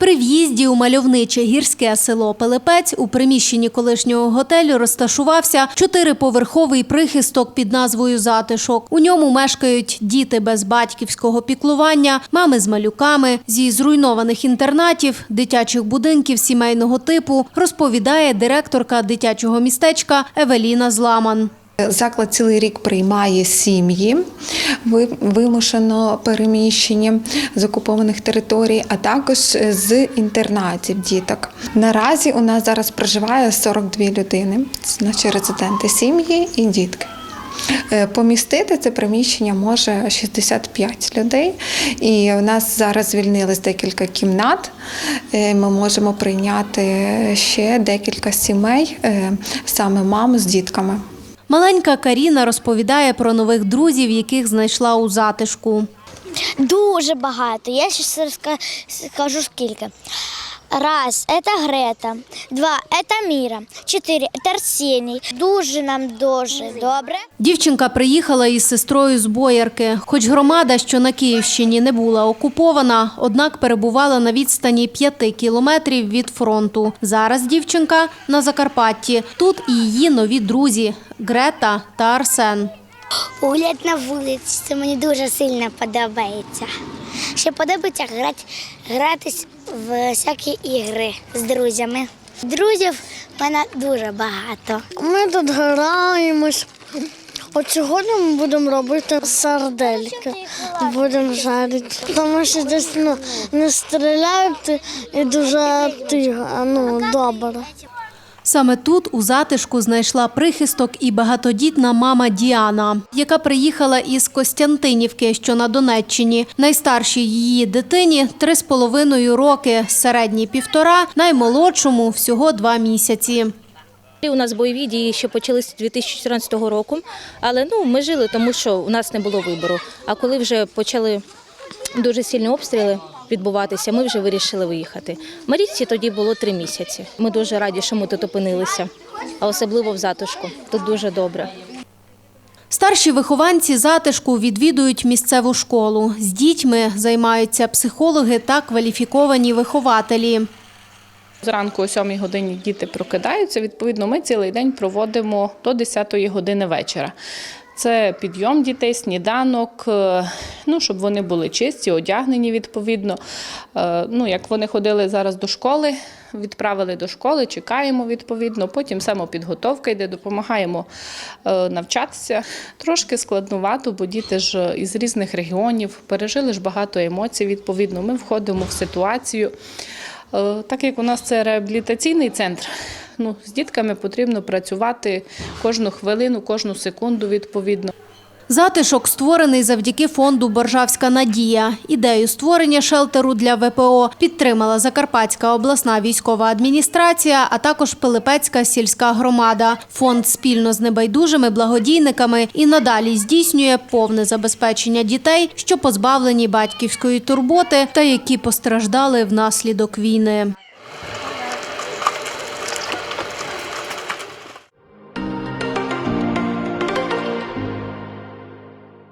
При в'їзді у мальовниче гірське село Пилипець у приміщенні колишнього готелю розташувався чотириповерховий прихисток під назвою Затишок. У ньому мешкають діти без батьківського піклування, мами з малюками зі зруйнованих інтернатів, дитячих будинків сімейного типу, розповідає директорка дитячого містечка Евеліна Зламан. Заклад цілий рік приймає сім'ї ви- вимушено переміщені з окупованих територій, а також з інтернатів діток. Наразі у нас зараз проживає 42 людини, наші резиденти сім'ї і дітки. Е, Помістити це приміщення може 65 людей, і у нас зараз звільнилось декілька кімнат. Е, Ми можемо прийняти ще декілька сімей, е, саме мам з дітками. Маленька Каріна розповідає про нових друзів, яких знайшла у затишку. Дуже багато. Я ще скажу скільки. Раз, це Грета. Два, це Міра. Чотири, це Арсеній. Дуже нам дуже добре. Дівчинка приїхала із сестрою з Боярки. Хоч громада, що на Київщині не була окупована, однак перебувала на відстані п'яти кілометрів від фронту. Зараз дівчинка на Закарпатті. Тут і її нові друзі Грета та Арсен. Гулять на вулиці, це мені дуже сильно подобається. Ще подобається грати, гратись в всякі ігри з друзями. Друзів в мене дуже багато. Ми тут граємось. От сьогодні ми будемо робити сардельки, будемо жарити. Тому що десь ну, не стріляють і дуже тихо, ну, добре. Саме тут у затишку знайшла прихисток і багатодітна мама Діана, яка приїхала із Костянтинівки, що на Донеччині. Найстаршій її дитині три з половиною роки, середній півтора, наймолодшому всього два місяці. У нас бойові дії ще почалися з 2014 року, але ну ми жили, тому що у нас не було вибору. А коли вже почали дуже сильні обстріли відбуватися, ми вже вирішили виїхати. Марічці тоді було три місяці. Ми дуже раді, що ми тут опинилися, а особливо в затишку. Тут дуже добре. Старші вихованці затишку відвідують місцеву школу. З дітьми займаються психологи та кваліфіковані вихователі. Зранку о 7 годині діти прокидаються. Відповідно, ми цілий день проводимо до 10 години вечора. Це підйом дітей, сніданок, е, ну, щоб вони були чисті, одягнені відповідно. Е, Ну, як вони ходили зараз до школи, відправили до школи, чекаємо відповідно. Потім самопідготовка йде, допомагаємо е, навчатися. Трошки складнувато, бо діти ж із різних регіонів пережили ж багато емоцій. Відповідно, ми входимо в ситуацію. Так як у нас це реабілітаційний центр, ну, з дітками потрібно працювати кожну хвилину, кожну секунду відповідно. Затишок створений завдяки фонду Боржавська надія. Ідею створення шелтеру для ВПО підтримала Закарпатська обласна військова адміністрація, а також Пилипецька сільська громада. Фонд спільно з небайдужими благодійниками і надалі здійснює повне забезпечення дітей, що позбавлені батьківської турботи та які постраждали внаслідок війни.